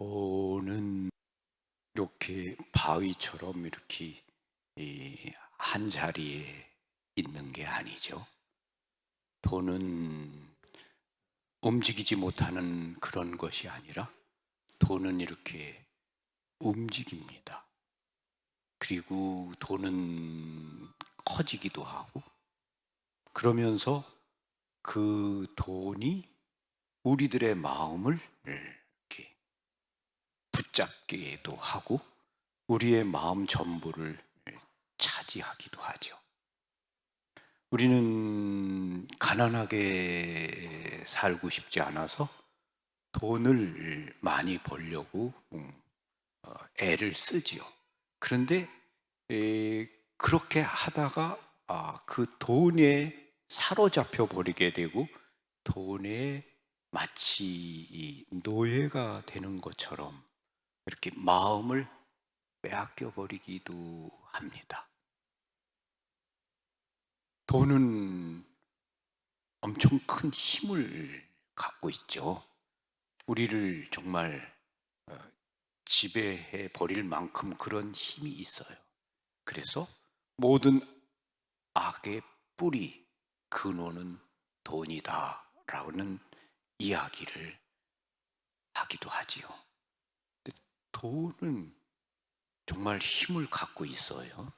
돈은 이렇게 바위처럼 이렇게 이, 한 자리에 있는 게 아니죠. 돈은 움직이지 못하는 그런 것이 아니라 돈은 이렇게 움직입니다. 그리고 돈은 커지기도 하고 그러면서 그 돈이 우리들의 마음을 붙잡기도 하고 우리의 마음 전부를 차지하기도 하죠. 우리는 가난하게 살고 싶지 않아서 돈을 많이 벌려고 음, 어, 애를 쓰지요. 그런데 에, 그렇게 하다가 아, 그 돈에 사로잡혀 버리게 되고 돈에 마치 이 노예가 되는 것처럼 이렇게 마음을 빼앗겨 버리기도 합니다. 돈은 엄청 큰 힘을 갖고 있죠. 우리를 정말 어, 지배해 버릴 만큼 그런 힘이 있어요. 그래서 모든 악의 뿌리, 근원은 돈이다라는 이야기를 하기도 하지요. 돈은 정말 힘을 갖고 있어요.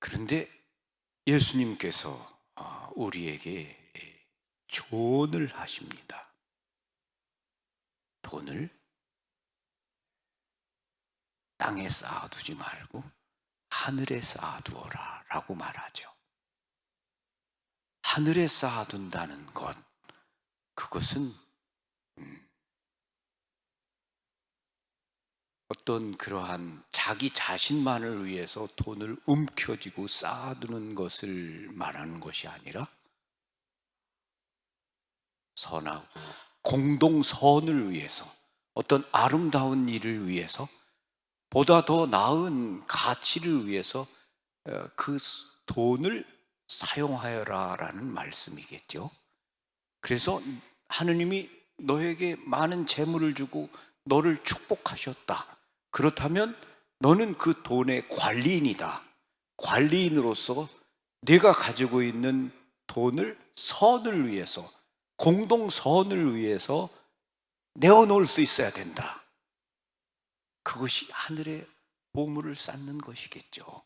그런데 예수님께서 아, 우리에게 조언을 하십니다. 돈을 땅에 쌓아두지 말고 하늘에 쌓아두어라 라고 말하죠. 하늘에 쌓아둔다는 것, 그것은 음, 어떤 그러한 자기 자신만을 위해서 돈을 움켜쥐고 쌓아두는 것을 말하는 것이 아니라 선하고 공동선을 위해서 어떤 아름다운 일을 위해서 보다 더 나은 가치를 위해서 어, 그 돈을 사용하여라 라는 말씀이겠죠. 그래서 하느님이 너에게 많은 재물을 주고 너를 축복하셨다. 그렇다면 너는 그 돈의 관리인이다. 관리인으로서 내가 가지고 있는 돈을 선을 위해서 공동선을 위해서 내어놓을 수 있어야 된다. 그것이 하늘의 보물을 쌓는 것이겠죠.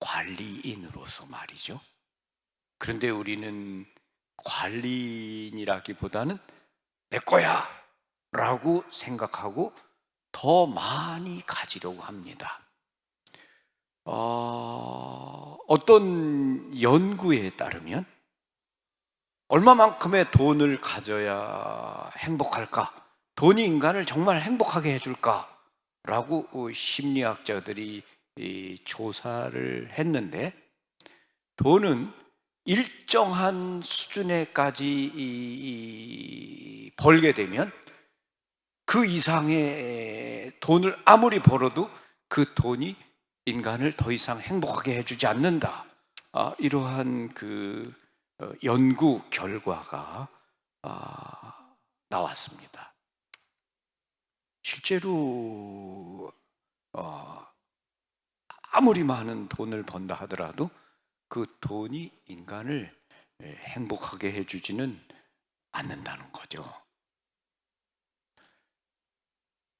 관리인으로서 말이죠. 그런데 우리는 관리인이라기보다는 내 거야 라고 생각하고 더 많이 가지려고 합니다. 어, 어떤 연구에 따르면 얼마만큼의 돈을 가져야 행복할까? 돈이 인간을 정말 행복하게 해줄까? 라고 심리학자들이 이 조사를 했는데 돈은 일정한 수준에까지 벌게 되면 그 이상의 돈을 아무리 벌어도 그 돈이 인간을 더 이상 행복하게 해주지 않는다. 아, 이러한 그 어, 연구 결과가 아, 나왔습니다. 실제로 어, 아무리 많은 돈을 번다 하더라도 그 돈이 인간을 예, 행복하게 해주지는 않는다는 거죠.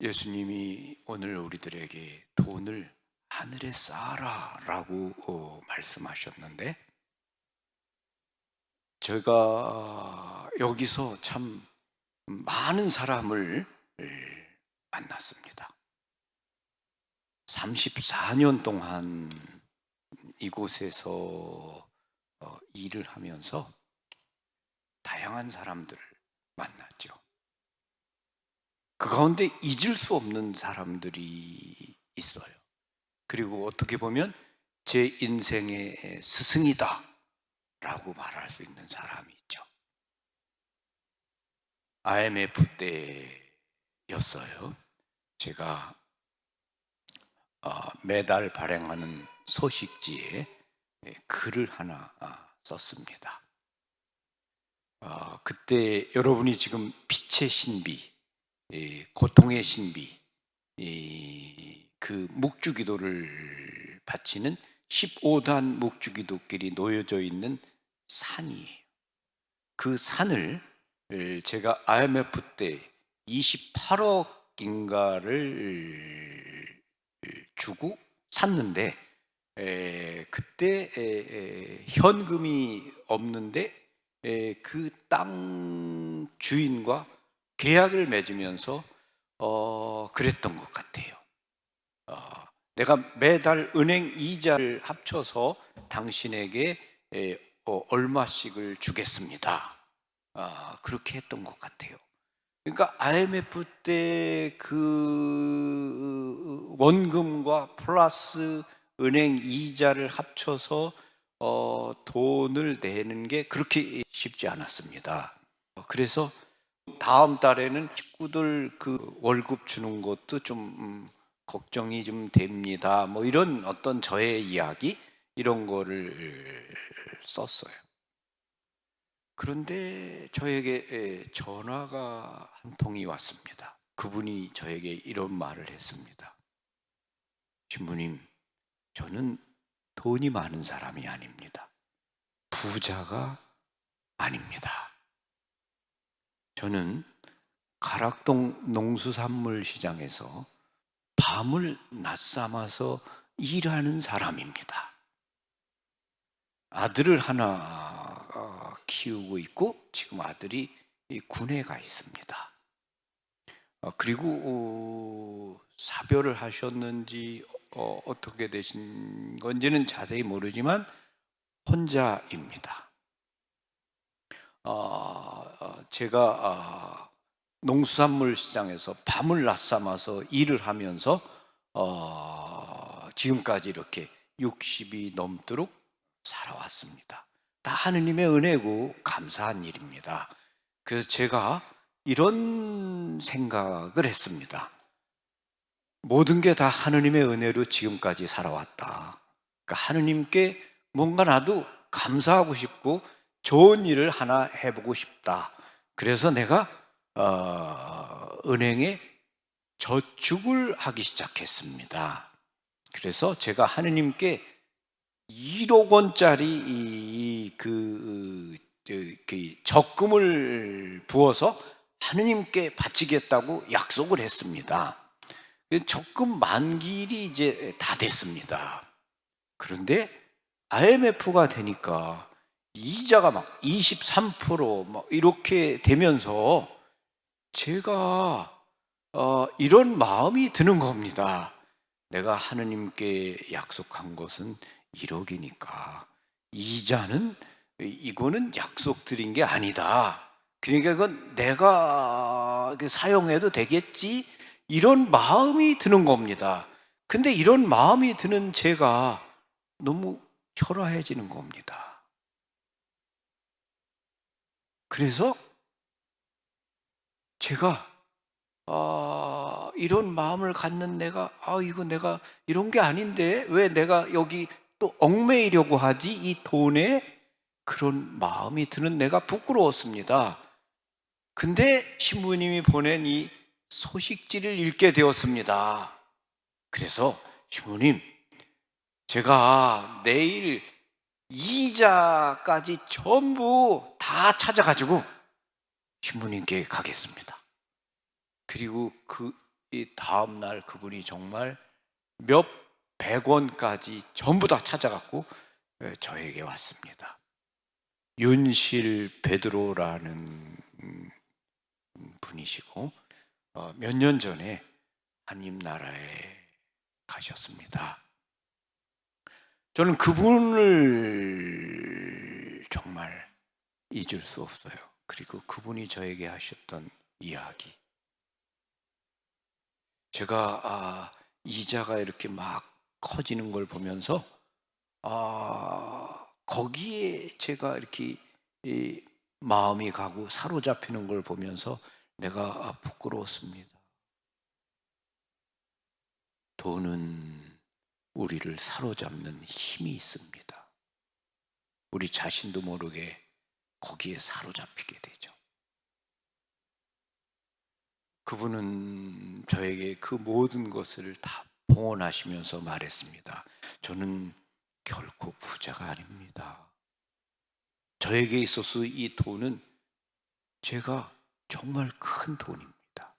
예수님이 오늘 우리들에게 돈을 하늘에 쌓아라 라고 어, 말씀하셨는데 제가 여기서 참 많은 사람을 예, 만났습니다. 34년 동안 이곳에서 어, 일을 하면서 다양한 사람들을 만났죠. 그 가운데 잊을 수 없는 사람들이 있어요. 그리고 어떻게 보면 제 인생의 스승이다 라고 말할 수 있는 사람이 있죠. IMF 때였어요. 제가 어, 매달 발행하는 소식지에 예, 글을 하나 아, 썼습니다. 어, 그때 여러분이 지금 빛의 신비, 이 고통의 신비, 이, 그 묵주기도를 바치는 15단 묵주기도길이 놓여져 있는 산이에요. 그 산을 제가 IMF 때 28억인가를 주고 샀는데 에, 그때 에, 에, 현금이 없는데 그땅 주인과 계약을 맺으면서 어, 그랬던 것 같아요. 어, 내가 매달 은행 이자를 합쳐서 당신에게 에, 어, 얼마씩을 주겠습니다. 아, 그렇게 했던 것 같아요. 그러니까 IMF 때 그 원금과 플러스 은행 이자를 합쳐서 어, 돈을 내는 게 그렇게 쉽지 않았습니다. 그래서 다음 달에는 식구들 그 월급 주는 것도 좀 음, 걱정이 좀 됩니다. 뭐 이런 어떤 저의 이야기 이런 거를 썼어요. 그런데 저에게 에, 전화가 한 통이 왔습니다. 그분이 저에게 이런 말을 했습니다. 신부님, 저는 돈이 많은 사람이 아닙니다. 부자가 아닙니다. 저는 가락동 농수산물 시장에서 밤을 낮삼아서 일하는 사람입니다. 아들을 하나 어, 키우고 있고 지금 아들이 이 군에 가 있습니다. 어, 그리고 어, 사별을 하셨는지 어, 어떻게 되신 건지는 자세히 모르지만 혼자입니다. 제가 어, 농수산물 시장에서 밤을 낮삼아서 일을 하면서 어, 지금까지 이렇게 60이 넘도록 살아왔습니다. 다 하느님의 은혜고 감사한 일입니다. 그래서 제가 이런 생각을 했습니다. 모든 게 다 하느님의 은혜로 지금까지 살아왔다. 그러니까 하느님께 뭔가 나도 감사하고 싶고 좋은 일을 하나 해보고 싶다. 그래서 내가 어, 은행에 저축을 하기 시작했습니다. 그래서 제가 하느님께 1억 원짜리 그, 그 적금을 부어서 하느님께 바치겠다고 약속을 했습니다. 적금 만기일이 이제 다 됐습니다. 그런데 IMF가 되니까 이자가 막 23%막 이렇게 되면서 제가 어, 이런 마음이 드는 겁니다. 내가 하느님께 약속한 것은 1억이니까 이자는 이거는 약속드린 게 아니다. 그러니까 이건 내가 사용해도 되겠지 이런 마음이 드는 겁니다. 근데 이런 마음이 드는 제가 너무 초라해지는 겁니다. 그래서 제가 아, 이런 마음을 갖는 내가 아 이거 내가 이런 게 아닌데 왜 내가 여기 또 얽매이려고 하지 이 돈에 그런 마음이 드는 내가 부끄러웠습니다. 근데 신부님이 보낸 이 소식지를 읽게 되었습니다. 그래서 신부님 제가 내일 이자까지 전부 다 찾아가지고 신부님께 가겠습니다. 그리고 그 다음 날 그분이 정말 몇 백 원까지 전부 다 찾아갖고 예, 저에게 왔습니다. 윤실 베드로라는 분이시고 어, 몇년 전에 하나님 나라에 가셨습니다. 저는 그분을 정말 잊을 수 없어요. 그리고 그분이 저에게 하셨던 이야기. 제가 아, 이자가 이렇게 막 커지는 걸 보면서 아, 거기에 제가 이렇게 마음이 가고 사로잡히는 걸 보면서 내가 부끄러웠습니다. 돈은 우리를 사로잡는 힘이 있습니다. 우리 자신도 모르게 거기에 사로잡히게 되죠. 그분은 저에게 그 모든 것을 다 봉헌하시면서 말했습니다. 저는 결코 부자가 아닙니다. 저에게 있어서 이 돈은 제가 정말 큰 돈입니다.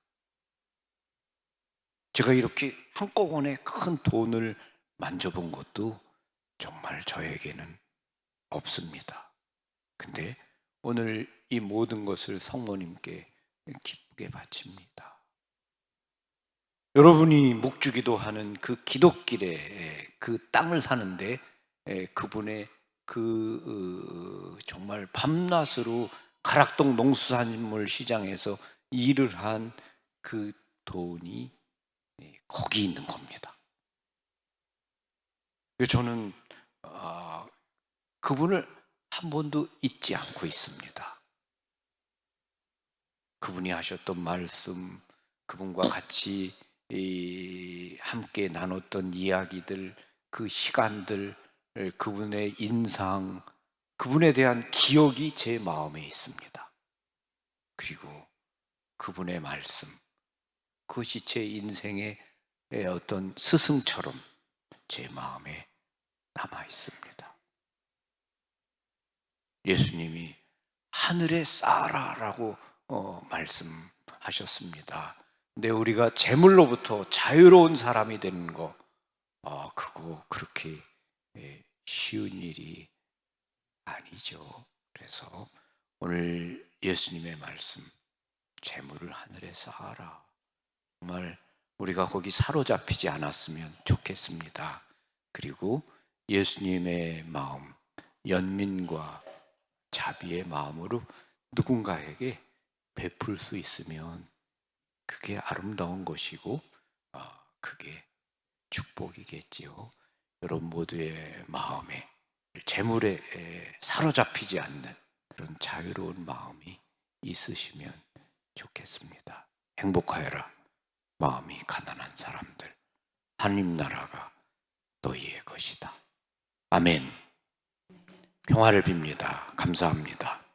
제가 이렇게 한꺼번에 큰 돈을 만져본 것도 정말 저에게는 없습니다. 근데 오늘 이 모든 것을 성모님께 기쁘게 바칩니다. 여러분이 묵주기도 하는 그 기독길에 그 땅을 사는데 에, 그분의 그 어, 정말 밤낮으로 가락동 농수산물 시장에서 일을 한 그 돈이 예, 거기 있는 겁니다. 저는 아, 그분을 한 번도 잊지 않고 있습니다. 그분이 하셨던 말씀, 그분과 같이 이, 함께 나눴던 이야기들, 그 시간들, 그분의 인상, 그분에 대한 기억이 제 마음에 있습니다. 그리고 그분의 말씀, 그것이 제 인생의 어떤 스승처럼 제 마음에 남아 있습니다. 예수님이 하늘에 쌓아라라고 어, 말씀하셨습니다. 근데 우리가 재물로부터 자유로운 사람이 되는 거, 어, 그거 그렇게 예, 쉬운 일이 아니죠. 그래서 오늘 예수님의 말씀, 재물을 하늘에 쌓아라. 정말 우리가 거기 사로잡히지 않았으면 좋겠습니다. 그리고 예수님의 마음, 연민과 자비의 마음으로 누군가에게 베풀 수 있으면 그게 아름다운 것이고 아, 그게 축복이겠지요. 여러분 모두의 마음에 재물에 사로잡히지 않는 그런 자유로운 마음이 있으시면 좋겠습니다. 행복하여라. 마음이 가난한 사람들. 하나님 나라가 너희의 것이다. 아멘. 평화를 빕니다. 감사합니다.